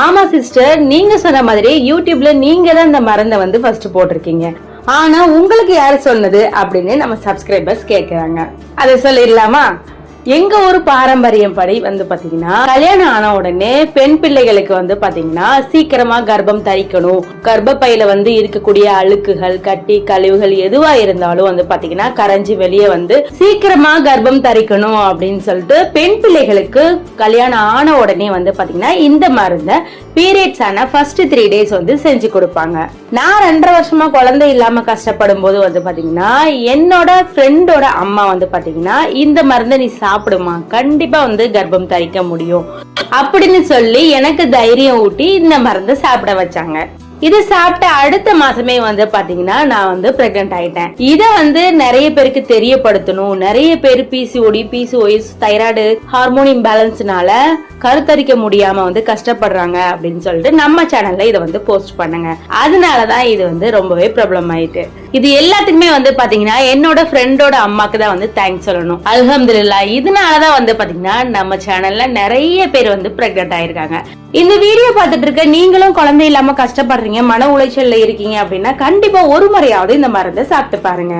ஆமா சிஸ்டர் நீங்க சொன்ன மாதிரி யூடியூப்ல நீங்க தான் இந்த மருந்தை வந்து ஃபர்ஸ்ட் போட்டிருக்கீங்க. ஆனா உங்களுக்கு யாரு சொன்னது? அப்படின்னு நம்ம சப்ஸ்கிரைபர்ஸ் கேக்குறாங்க. அதை சொல்லிடலாமா? எங்க ஒரு பாரம்பரியம் படி வந்து பாத்தீங்கன்னா கல்யாணம் ஆன உடனே பெண் பிள்ளைகளுக்கு வந்து பாத்தீங்கன்னா சீக்கிரமா கர்ப்பம் தரிக்கணும். கர்ப்பப்பையில வந்து இருக்கக்கூடிய அழுக்குகள் கட்டி கழிவுகள் எதுவா இருந்தாலும் வந்து பாத்தீங்கன்னா கரைஞ்சி வெளியே வந்து சீக்கிரமா கர்ப்பம் தரிக்கணும் அப்படின்னு சொல்லிட்டு பெண் பிள்ளைகளுக்கு கல்யாணம் ஆன உடனே வந்து பாத்தீங்கன்னா இந்த மருந்தை பீரியட்ஸ் ஆன ஃபர்ஸ்ட் த்ரீ டேஸ் வந்து செஞ்சு கொடுப்பாங்க. நான் ரெண்டரை வருஷமா குழந்தை இல்லாம கஷ்டப்படும் போது வந்து பாத்தீங்கன்னா என்னோட ஃப்ரெண்டோட அம்மா வந்து பாத்தீங்கன்னா இந்த மருந்தை நீ சாப்பிடுமா? கண்டிப்பா வந்து கர்ப்பம் தரிக்க முடியும். அப்படின்னு சொல்லி எனக்கு தைரியம் ஊட்டி இந்த மருந்து சாப்பிட வச்சாங்க. இது சாப்பிட்ட அடுத்த மாசமே வந்து பாத்தீங்கன்னா நான் வந்து பிரெக்னென்ட் ஆயிட்டேன். இத வந்து நிறைய பேருக்கு தெரியப்படுத்தணும். நிறைய பேர் பிசிஓடி பிசிஓஎஸ் தைராய்டு ஹார்மோன் இம்பேலன்ஸ்னால கருத்தரிக்க முடியாம வந்து கஷ்டப்படுறாங்க அப்படின்னு சொல்லிட்டு நம்ம சேனல்ல இதை வந்து போஸ்ட் பண்ணுங்க. அதனாலதான் இது வந்து ரொம்பவே ப்ராப்ளம் ஆயிட்டு. இது எல்லாத்துக்குமே வந்து பாத்தீங்கன்னா என்னோட ஃப்ரெண்டோட அம்மாக்கு தான் வந்து தேங்க்ஸ் சொல்லணும். அல்ஹம்துலில்லா இதனாலதான் வந்து பாத்தீங்கன்னா நம்ம சேனல்ல நிறைய பேர் வந்து பிரெக்னென்ட் ஆயிருக்காங்க. இந்த வீடியோ பார்த்துட்டு இருக்க நீங்களும் குழந்தை இல்லாம கஷ்டப்படுறீங்க மன உளைச்சல்ல இருக்கீங்க அப்படின்னா கண்டிப்பா ஒரு முறையாவது இந்த மருந்தை சாப்பிட்டு பாருங்க.